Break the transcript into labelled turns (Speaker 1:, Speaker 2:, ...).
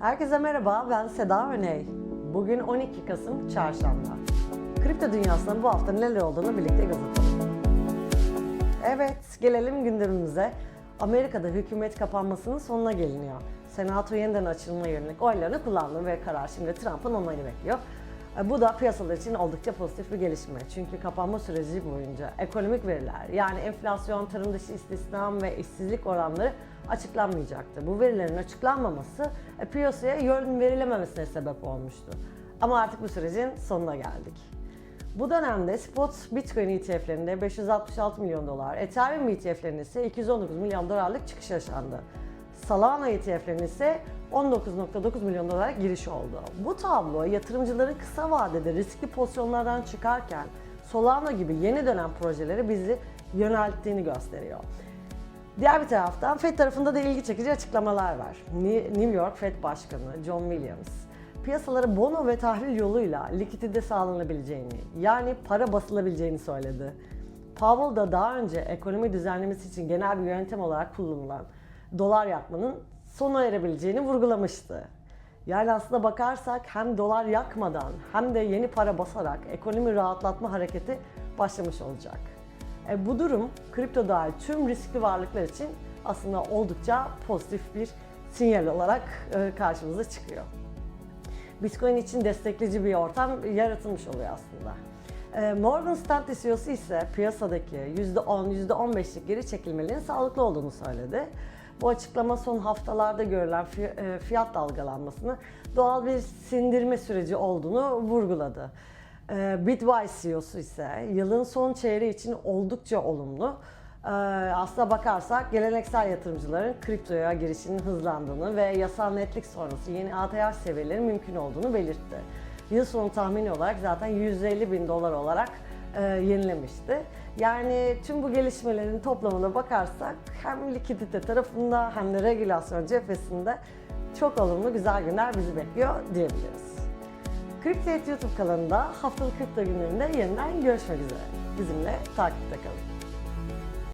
Speaker 1: Herkese merhaba, ben Seda Öney. Bugün 12 Kasım Çarşamba. Kripto dünyasında bu hafta neler olduğunu birlikte göz atalım. Evet, gelelim gündemimize. Amerika'da hükümet kapanmasının sonuna geliniyor. Senato yeniden açılma yönelik oylarını kullandı ve karar şimdi Trump'ın onayını bekliyor. E, Bu da piyasalar için oldukça pozitif bir gelişme. Çünkü kapanma süreci boyunca ekonomik veriler yani enflasyon, tarım dışı istihdam ve işsizlik oranları açıklanmayacaktı. Bu verilerin açıklanmaması e, piyasaya yön verilememesine sebep olmuştu. Ama artık bu sürecin sonuna geldik. Bu dönemde spot Bitcoin ETF'lerinde 566 milyon dolar, Ethereum ETF'lerinde ise 219 milyon dolarlık çıkış yaşandı. Solana ETF'lerinde ise 19.9 milyon dolar giriş oldu. Bu tablo yatırımcıların kısa vadede riskli pozisyonlardan çıkarken Solana gibi yeni dönem projeleri bizi yönelttiğini gösteriyor. Diğer bir taraftan Fed tarafında da ilgi çekici açıklamalar var. New York Fed Başkanı John Williams, piyasalara bono ve tahvil yoluyla likidite sağlanabileceğini, yani para basılabileceğini söyledi. Powell da daha önce ekonomi düzenlemesi için genel bir yöntem olarak kullanılan dolar yakmanın sona erebileceğini vurgulamıştı. Yani aslında bakarsak hem dolar yakmadan hem de yeni para basarak ekonomi rahatlatma hareketi başlamış olacak. E, bu durum kripto dahil tüm riskli varlıklar için aslında oldukça pozitif bir sinyal olarak e, karşımıza çıkıyor. Bitcoin için destekleyici bir ortam yaratılmış oluyor aslında. E, Morgan Stanley CEO'su ise piyasadaki %10, %15'lik geri çekilmelerin sağlıklı olduğunu söyledi. Bu açıklama son haftalarda görülen e, fiyat dalgalanmasını doğal bir sindirme süreci olduğunu vurguladı. E, Bitwise CEO'su ise yılın son çeyreği için oldukça olumlu. Ee, Aslına bakarsak geleneksel yatırımcıların kriptoya girişinin hızlandığını ve yasal netlik sonrası yeni ATH seviyeleri mümkün olduğunu belirtti. Yıl sonu tahmini olarak zaten 150 bin dolar olarak e, yenilemişti. Yani tüm bu gelişmelerin toplamına bakarsak hem likidite tarafında hem de regülasyon cephesinde çok olumlu güzel günler bizi bekliyor diyebiliriz. Kripto YouTube kanalında haftalık kripto günlerinde yeniden görüşmek üzere. Bizimle takipte kalın.